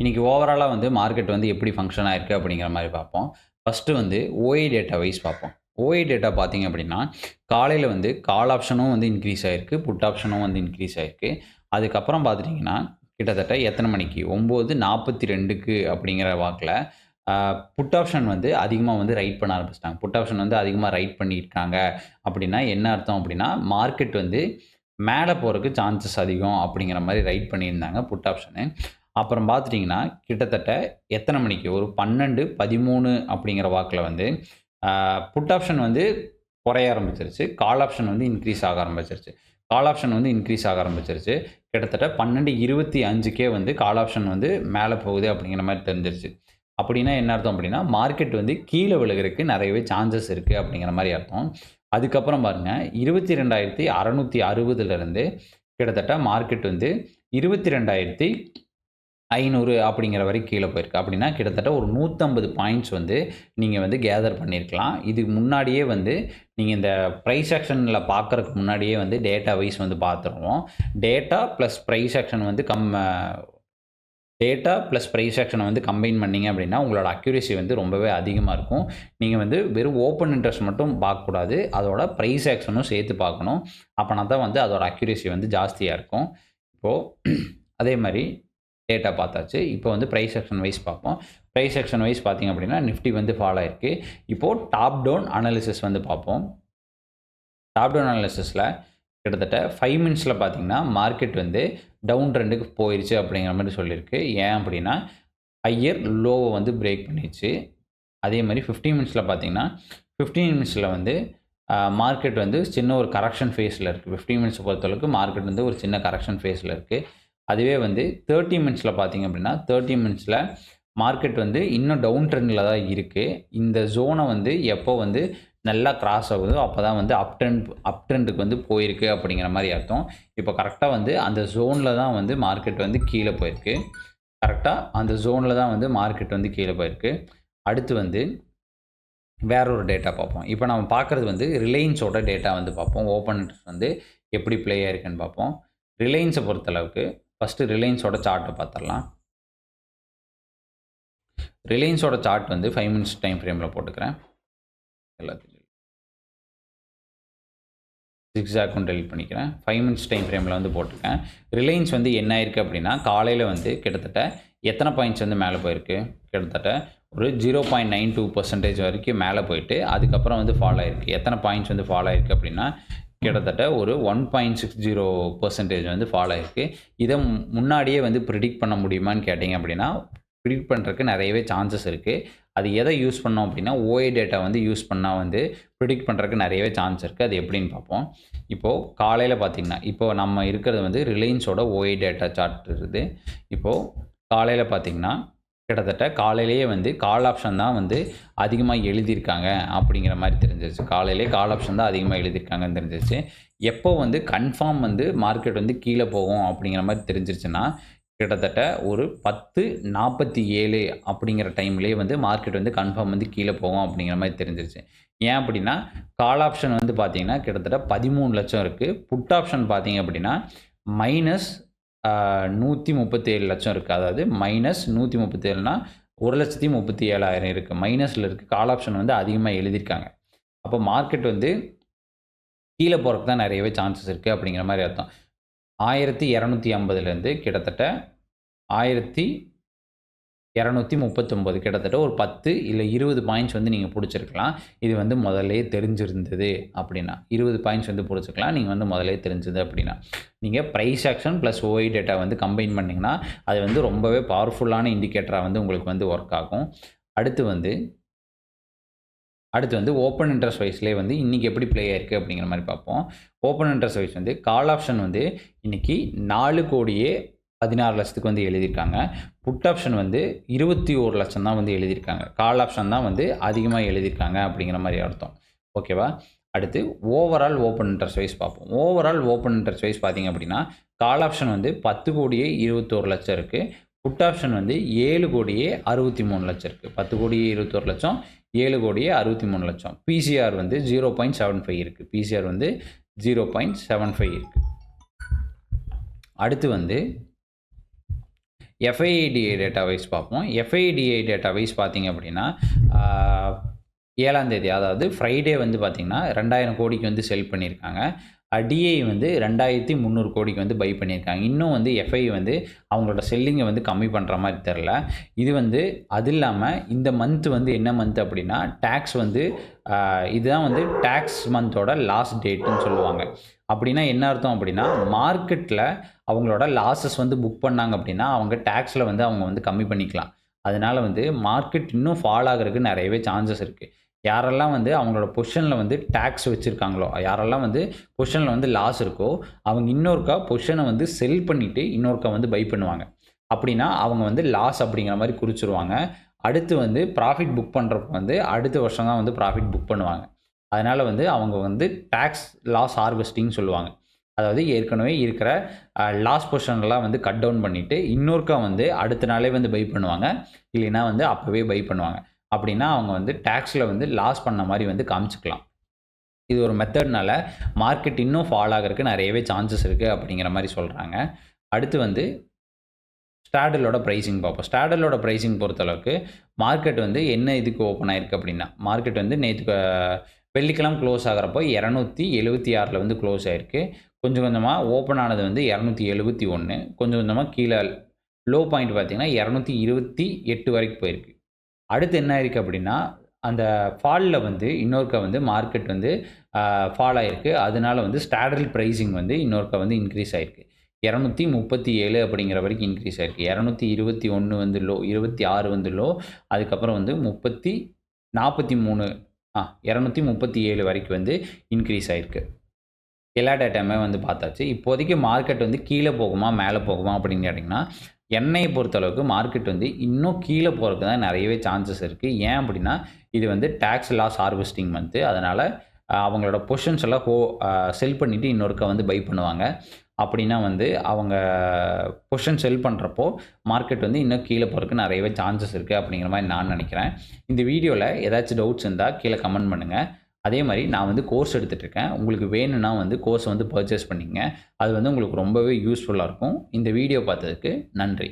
இன்றைக்கி ஓவராலாக வந்து மார்க்கெட் வந்து எப்படி ஃபங்க்ஷன் ஆகிருக்கு அப்படிங்கிற மாதிரி பார்ப்போம். ஃபஸ்ட்டு வந்து ஓஏ டேட்டா வைஸ் பார்ப்போம். ஓஏ டேட்டா பார்த்தீங்க அப்படின்னா காலையில் வந்து கால் ஆப்ஷனும் வந்து இன்க்ரீஸ் ஆகிருக்கு புட் ஆப்ஷனும் வந்து இன்க்ரீஸ் ஆகிருக்கு அதுக்கப்புறம் பார்த்துட்டிங்கன்னா கிட்டத்தட்ட எத்தனை மணிக்கு? ஒம்பது நாற்பத்தி ரெண்டுக்கு அப்படிங்கிற வாக்கில் புட் ஆப்ஷன் வந்து அதிகமாக வந்து ரைட் பண்ண ஆரம்பிச்சிட்டாங்க. புட் ஆப்ஷன் வந்து அதிகமாக ரைட் பண்ணியிருக்காங்க அப்படின்னா என்ன அர்த்தம் அப்படின்னா மார்க்கெட் வந்து மேலே போகிறதுக்கு சான்சஸ் அதிகம் அப்படிங்கிற மாதிரி ரைட் பண்ணியிருந்தாங்க புட் ஆப்ஷனு அப்புறம் பார்த்துட்டிங்கன்னா கிட்டத்தட்ட எத்தனை மணிக்கு? ஒரு பன்னெண்டு பதிமூணு அப்படிங்கிற வாக்கில் வந்து புட் ஆப்ஷன் வந்து குறைய ஆரம்பிச்சிருச்சு. கால் ஆப்ஷன் வந்து இன்க்ரீஸ் ஆக ஆரம்பிச்சிருச்சு. கால் ஆப்ஷன் வந்து இன்க்ரீஸ் ஆக ஆரம்பிச்சிருச்சு. கிட்டத்தட்ட பன்னெண்டு இருபத்தி அஞ்சுக்கே வந்து கால் ஆப்ஷன் வந்து மேலே போகுது அப்படிங்கிற மாதிரி தெரிஞ்சிருச்சு. அப்படின்னா என்ன அர்த்தம் அப்படின்னா மார்க்கெட் வந்து கீழே விழுகிறதுக்கு நிறையவே சான்சஸ் இருக்குது அப்படிங்கிற மாதிரி அர்த்தம். அதுக்கப்புறம் பாருங்கள் இருபத்தி ரெண்டாயிரத்தி அறநூற்றி அறுபதுலேருந்து கிட்டத்தட்ட மார்க்கெட் வந்து இருபத்தி ரெண்டாயிரத்தி ஐநூறு அப்படிங்கிற வரைக்கும் கீழே போயிருக்கு. அப்படின்னா கிட்டத்தட்ட ஒரு நூற்றம்பது பாயிண்ட்ஸ் வந்து நீங்கள் வந்து கேதர் பண்ணியிருக்கலாம் இதுக்கு முன்னாடியே வந்து நீங்கள் இந்த ப்ரைஸ் ஆக்ஷனில் பார்க்குறதுக்கு முன்னாடியே வந்து டேட்டா வைஸ் வந்து பார்த்துருவோம். டேட்டா ப்ளஸ் ப்ரைஸ் ஆக்ஷன் வந்து கம் டேட்டா ப்ளஸ் ப்ரைஸ் ஆக்ஷனை வந்து கம்பைன் பண்ணிங்க அப்படின்னா உங்களோட அக்யூரேசி வந்து ரொம்பவே அதிகமாக இருக்கும். நீங்கள் வந்து வெறும் ஓப்பன் இன்ட்ரெஸ்ட் மட்டும் பார்க்கக்கூடாது. அதோட ப்ரைஸ் ஆக்ஷனும் சேர்த்து பார்க்கணும். அப்போனா தான் வந்து அதோட அக்யூரேசி வந்து ஜாஸ்தியாக இருக்கும். இப்போது அதே மாதிரி டேட்டா பார்த்தாச்சு. இப்போ வந்து ப்ரைஸ் செக்ஷன் வைஸ் பார்ப்போம். ப்ரைஸ் செக்ஷன் வைஸ் பார்த்திங்க அப்படின்னா நிஃப்டி வந்து ஃபாலோ ஆயிருக்கு. இப்போது டாப் டவுன் அனாலிசிஸ் வந்து பார்ப்போம். டாப் டவுன் அனாலிசிஸில் கிட்டத்தட்ட ஃபைவ் மினிட்ஸில் பார்த்தீங்கன்னா மார்க்கெட் வந்து டவுன் ட்ரெண்டுக்கு போயிடுச்சு அப்படிங்கிற மாதிரி சொல்லியிருக்கு. ஏன் அப்படின்னா ஹையர் லோவை வந்து பிரேக் பண்ணிடுச்சு அதே மாதிரி ஃபிஃப்டீன் மினிட்ஸில் பார்த்தீங்கன்னா ஃபிஃப்டீன் மினிட்ஸில் வந்து மார்க்கெட் வந்து சின்ன ஒரு கரெக்ஷன் ஃபேஸில் இருக்குது ஃபிஃப்டீன் மினிட்ஸ் பொறுத்தளவுக்கு மார்க்கெட் வந்து ஒரு சின்ன கரெக்ஷன் ஃபேஸில் இருக்குது அதுவே வந்து தேர்ட்டி மினிட்ஸில் பார்த்தீங்க அப்படின்னா தேர்ட்டி மினிட்ஸில் மார்க்கெட் வந்து இன்னும் டவுன் ட்ரெண்டில் தான் இருக்குது இந்த ஜோனை வந்து எப்போ வந்து நல்லா கிராஸ் ஆகுதோ அப்போ தான் வந்து அப் ட்ரெண்ட் அப் ட்ரெண்டுக்கு வந்து போயிருக்கு அப்படிங்கிற மாதிரி அர்த்தம். இப்போ கரெக்டாக வந்து அந்த ஜோனில் தான் வந்து மார்க்கெட் வந்து கீழே போயிருக்கு. கரெக்டாக அந்த ஜோனில் தான் வந்து மார்க்கெட் வந்து கீழே போயிருக்கு. அடுத்து வந்து வேற ஒரு டேட்டா பார்ப்போம். இப்போ நம்ம பார்க்குறது வந்து ரிலையன்ஸோட டேட்டா வந்து பார்ப்போம். ஓப்பன் வந்து எப்படி ப்ளே ஆயிருக்குன்னு பார்ப்போம். ரிலையன்ஸை பொறுத்தளவுக்கு ஃபஸ்ட்டு ரிலையன்ஸோட சார்ட்டை பார்த்துடலாம். ரிலையன்ஸோட சார்ட் வந்து ஃபைவ் மினிட்ஸ் டைம் ஃப்ரேமில் போட்டுக்கிறேன். எல்லாத்தையும் சிக்ஸாக்கும் டெலிட் பண்ணிக்கிறேன். ஃபைவ் மினிட்ஸ் டைம் ஃப்ரேமில் வந்து போட்டிருக்கேன் ரிலையன்ஸ் வந்து என்ன ஆயிருக்கு அப்படின்னா காலையில் வந்து கிட்டத்தட்ட எத்தனை பாயிண்ட்ஸ் வந்து மேலே போயிருக்கு? கிட்டத்தட்ட ஒரு zero point nine two percentage வரைக்கும் மேலே போயிட்டு அதுக்கப்புறம் வந்து ஃபாலோ ஆயிருக்கு. எத்தனை பாயிண்ட்ஸ் வந்து ஃபாலோ ஆயிருக்கு அப்படின்னா கிட்டத்தட்ட ஒரு one point six zero percentage வந்து ஃபாலோ ஆகிருக்கு இதை முன்னாடியே வந்து ப்ரிடிக்ட் பண்ண முடியுமான்னு கேட்டிங்க அப்படின்னா ப்ரிடிக்ட் பண்ணுறதுக்கு நிறையவே சான்சஸ் இருக்குது அது எதை யூஸ் பண்ணோம் அப்படின்னா ஓஏ டேட்டா வந்து யூஸ் பண்ணால் வந்து ப்ரிடிக்ட் பண்ணுறதுக்கு நிறையவே சான்ஸ் இருக்குது அது எப்படின்னு பார்ப்போம். இப்போது காலையில் பார்த்திங்கன்னா இப்போது நம்ம இருக்கிறது வந்து ரிலையன்ஸோட ஓஏ டேட்டா சார்ட் இருக்குது. இப்போது காலையில் பார்த்திங்கன்னா கிட்டத்தட்ட காலையிலேயே வந்து கால் ஆப்ஷன் தான் வந்து அதிகமாக எழுதியிருக்காங்க அப்படிங்கிற மாதிரி தெரிஞ்சிருச்சு. காலையிலே கால் ஆப்ஷன் தான் அதிகமாக எழுதியிருக்காங்கன்னு தெரிஞ்சிருச்சு. எப்போ வந்து கன்ஃபார்ம் வந்து மார்க்கெட் வந்து கீழே போகும் அப்படிங்கிற மாதிரி தெரிஞ்சிருச்சுன்னா கிட்டத்தட்ட ஒரு பத்து நாற்பத்தி ஏழு அப்படிங்கிற டைம்லேயே வந்து மார்க்கெட் வந்து கன்ஃபார்ம் வந்து கீழே போகும் அப்படிங்கிற மாதிரி தெரிஞ்சிருச்சு. ஏன் அப்படின்னா கால் ஆப்ஷன் வந்து பார்த்தீங்கன்னா கிட்டத்தட்ட பதிமூணு லட்சம் இருக்குது புட் ஆப்ஷன் பார்த்தீங்க அப்படின்னா மைனஸ் நூற்றி முப்பத்தேழு லட்சம் இருக்குது அதாவது மைனஸ் நூற்றி முப்பத்தேழுனா ஒரு லட்சத்தி முப்பத்தி ஏழாயிரம் இருக்குது மைனஸில் இருக்குது கால் ஆப்ஷன் வந்து அதிகமாக எழுதியிருக்காங்க. அப்போ மார்க்கெட் வந்து கீழே போகிறதுக்கு தான் நிறையவே சான்சஸ் இருக்குது அப்படிங்கிற மாதிரி அர்த்தம். ஆயிரத்தி இரநூத்தி ஐம்பதுலேருந்து கிட்டத்தட்ட ஆயிரத்தி இரநூத்தி முப்பத்தொம்போது. கிட்டத்தட்ட ஒரு பத்து இல்லை இருபது பாயிண்ட்ஸ் வந்து நீங்கள் பிடிச்சிருக்கலாம். இது வந்து முதலே தெரிஞ்சிருந்தது அப்படின்னா. இருபது பாயிண்ட்ஸ் வந்து பிடிச்சிக்கலாம் நீங்கள் வந்து முதலே தெரிஞ்சது அப்படின்னா. நீங்கள் price action plus OI data வந்து கம்பைன் பண்ணிங்கன்னா அது வந்து ரொம்பவே பவர்ஃபுல்லான இண்டிகேட்டராக வந்து உங்களுக்கு வந்து ஒர்க் ஆகும். அடுத்து வந்து அடுத்து வந்து ஓப்பன் இன்ட்ரெஸ்ட் வைஸ்லேயே வந்து இன்றைக்கி எப்படி ப்ளே ஆயிருக்கு அப்படிங்கிற மாதிரி பார்ப்போம். ஓப்பன் இன்ட்ரெஸ்ட் வைஸ் வந்து கால் ஆப்ஷன் வந்து இன்றைக்கி நாலு கோடியே பதினாறு லட்சத்துக்கு வந்து எழுதியிருக்காங்க. புட் ஆப்ஷன் வந்து இருபத்தி ஒரு லட்சம் தான் வந்து எழுதியிருக்காங்க. கால் ஆப்ஷன் தான் வந்து அதிகமாக எழுதியிருக்காங்க அப்படிங்கிற மாதிரி அர்த்தம். ஓகேவா அடுத்து ஓவரால் ஓப்பன் இன்ட்ரெஸ்ட் வைஸ் பார்ப்போம். ஓவரால் ஓப்பன் இன்ட்ரெஸ்ட் வைஸ் பார்த்திங்க அப்படின்னா கால் ஆப்ஷன் வந்து பத்து கோடியே இருபத்தோரு லட்சம் இருக்குது புட் ஆப்ஷன் வந்து ஏழு கோடியே அறுபத்தி மூணு லட்சம் இருக்குது பத்து கோடியே இருபத்தோரு லட்சம் ஏழு கோடியே அறுபத்தி மூணு லட்சம். பிசிஆர் வந்து ஜீரோ பாயிண்ட் செவன் ஃபைவ் இருக்குது பிசிஆர் வந்து ஜீரோ பாயிண்ட் செவன் ஃபைவ் இருக்குது அடுத்து வந்து எஃப்ஐடிஐ டேட்டா வைஸ் பார்ப்போம். எஃப்ஐடிஐ டேட்டா வைஸ் பார்த்தீங்க அப்படின்னா ஏழாம் தேதி அதாவது ஃப்ரைடே வந்து பார்த்திங்கன்னா ரெண்டாயிரம் கோடிக்கு வந்து செல் பண்ணியிருக்காங்க. டிஐ வந்து ரெண்டாயிரத்தி முந்நூறு கோடிக்கு வந்து பை பண்ணியிருக்காங்க. இன்னும் வந்து எஃப்ஐ வந்து அவங்களோட செல்லிங்கை வந்து கம்மி பண்ணுற மாதிரி தெரில இது வந்து அது இல்லாமல் இந்த மந்த் வந்து என்ன மந்த் அப்படின்னா டேக்ஸ் வந்து இதுதான் வந்து டேக்ஸ் மந்தோட லாஸ்ட் டேட்டுன்னு சொல்லுவாங்க. அப்படின்னா என்ன அர்த்தம் அப்படின்னா மார்க்கெட்டில் அவங்களோட லாஸஸ் வந்து புக் பண்ணாங்க அப்படின்னா அவங்க டேக்ஸில் வந்து அவங்க வந்து கம்மி பண்ணிக்கலாம். அதனால வந்து மார்க்கெட் இன்னும் ஃபால் ஆகிறதுக்கு நிறையவே சான்சஸ் இருக்குது யாரெல்லாம் வந்து அவங்களோட பொசிஷனில் வந்து டேக்ஸ் வச்சுருக்காங்களோ யாரெல்லாம் வந்து பொசிஷனில் வந்து லாஸ் இருக்கோ அவங்க இன்னொருக்கா பொசிஷனை வந்து செல் பண்ணிவிட்டு இன்னொருக்கா வந்து பை பண்ணுவாங்க. அப்படின்னா அவங்க வந்து லாஸ் அப்படிங்கிற மாதிரி குறிச்சிருவாங்க. அடுத்து வந்து ப்ராஃபிட் புக் பண்ணுறப்ப வந்து அடுத்த வருஷம் தான் வந்து ப்ராஃபிட் புக் பண்ணுவாங்க. அதனால் வந்து அவங்க வந்து டேக்ஸ் லாஸ் ஹார்வெஸ்டிங் சொல்லுவாங்க. அதாவது ஏற்கனவே இருக்கிற லாஸ் பொர்ஷன்லாம் வந்து கட் டவுன் பண்ணிவிட்டு இன்னொருக்கா வந்து அடுத்த நாளே வந்து பை பண்ணுவாங்க. இல்லைன்னா வந்து அப்போவே பை பண்ணுவாங்க. அப்படின்னா அவங்க வந்து டேக்ஸில் வந்து லாஸ் பண்ண மாதிரி வந்து காமிச்சிக்கலாம். இது ஒரு மெத்தட்னால மார்க்கெட் இன்னும் ஃபால் ஆகிறதுக்கு நிறையவே சான்சஸ் இருக்குது அப்படிங்கிற மாதிரி சொல்கிறாங்க அடுத்து வந்து ஸ்டாடலோட ப்ரைஸிங் பார்ப்போம். ஸ்டாடலோட ப்ரைஸிங் பொறுத்தளவுக்கு மார்க்கெட் வந்து என்ன இதுக்கு ஓப்பன் ஆயிருக்கு அப்படின்னா மார்க்கெட் வந்து நேற்று வெள்ளிக்கிழமை க்ளோஸ் ஆகிறப்போ இரநூத்தி எழுபத்தி ஆறில் வந்து க்ளோஸ் ஆயிருக்கு. கொஞ்சம் கொஞ்சமாக ஓப்பன் ஆனது வந்து இரநூத்தி எழுபத்தி ஒன்று கொஞ்சம் கொஞ்சமாக கீழே லோ பாயிண்ட் பார்த்திங்கன்னா இரநூத்தி இருபத்தி எட்டு வரைக்கும் போயிருக்கு. அடுத்து என்ன ஆயிருக்கு அப்படின்னா அந்த ஃபாலில் வந்து இன்னொருக்கா வந்து மார்க்கெட் வந்து ஃபால் ஆயிருக்கு. அதனால வந்து ஸ்டாடல் ப்ரைஸிங் வந்து இன்னொருக்கா வந்து இன்க்ரீஸ் ஆயிருக்கு. இரநூத்தி முப்பத்தி ஏழு அப்படிங்கிற வரைக்கும் இன்க்ரீஸ் ஆகிருக்கு இரநூத்தி இருபத்தி ஒன்று வந்து லோ இருபத்தி ஆறு வந்து லோ அதுக்கப்புறம் வந்து முப்பத்தி நாற்பத்தி மூணு ஆ இரநூத்தி முப்பத்தி ஏழு வரைக்கும் வந்து இன்க்ரீஸ் ஆகிருக்கு எல்லா டேட்டாமே வந்து பார்த்தாச்சு. இப்போதைக்கு மார்க்கெட் வந்து கீழே போகுமா மேலே போகுமா அப்படின்னு கேட்டிங்கன்னா எண்ணெயை பொறுத்தளவுக்கு மார்க்கெட் வந்து இன்னும் கீழே போகிறதுக்கு தான் நிறையவே சான்சஸ் இருக்குது ஏன் அப்படின்னா இது வந்து டேக்ஸ் லாஸ் ஹார்வெஸ்டிங் மந்த்து அதனால் அவங்களோட பொஷன்ஸ் எல்லாம் ஹோ செல் பண்ணிவிட்டு இன்னொருக்க வந்து பை பண்ணுவாங்க. அப்படின்னா வந்து அவங்க பொஷன் செல் பண்ணுறப்போ மார்க்கெட் வந்து இன்னும் கீழே போகிறதுக்கு நிறையவே சான்சஸ் இருக்குது அப்படிங்கிற மாதிரி நான் நினைக்கிறேன். இந்த வீடியோவில் ஏதாச்சும் டவுட்ஸ் இருந்தால் கீழே கமெண்ட் பண்ணுங்கள் அதே மாதிரி நான் வந்து கோர்ஸ் எடுத்துகிட்ருக்கேன் உங்களுக்கு வேணும்னா வந்து கோர்ஸ் வந்து பர்ச்சேஸ் பண்ணிங்க அது வந்து உங்களுக்கு ரொம்பவே யூஸ்ஃபுல்லாக இருக்கும். இந்த வீடியோ பார்த்ததுக்கு நன்றி.